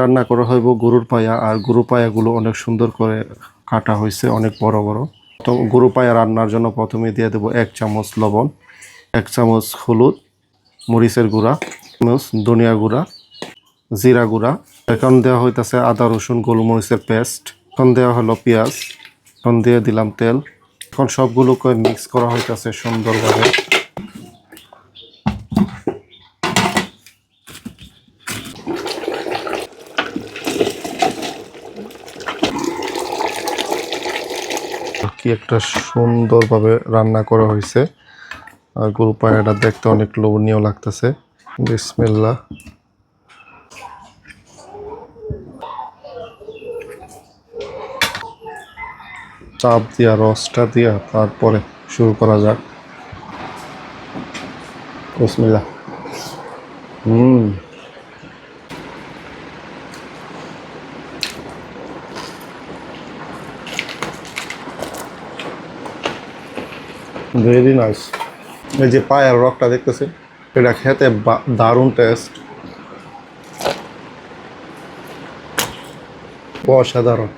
রান্না করা হইব, গরুর পায়া, আর গরুর পায়াগুলো অনেক সুন্দর করে কাটা হয়েছে অনেক বড় বড়। তো গরু পায়া রান্নার জন্য প্রথমে দিয়ে দেবো এক চামচ লবণ, এক চামচ হলুদ, মরিচের গুঁড়া চামচ ধনিয়া গুঁড়া, জিরা গুঁড়া। এখন দেওয়া হইতাছে আদা, রসুন, গোলমরিচের পেস্ট। এখন দেওয়া হলো পেঁয়াজ। এখন দিয়ে দিলাম তেল। এখন সবগুলোকে মিক্স করা হইতাছে সুন্দরভাবে। কি একটা সুন্দরভাবে রান্না করা হয়েছে আর গরু পায়াটা দেখতে অনেক লোভনীয় লাগতেছে। বিসমিল্লাহ। চাপ দিয়া, রসটা দিয়া তারপরে শুরু করা যাক। বিসমিল্লাহ। হুম। ভেরি নাইস এই যে পায়ের রকটা দেখতেছেন এটা খেতে দারুণ টেস্ট অসাধারণ।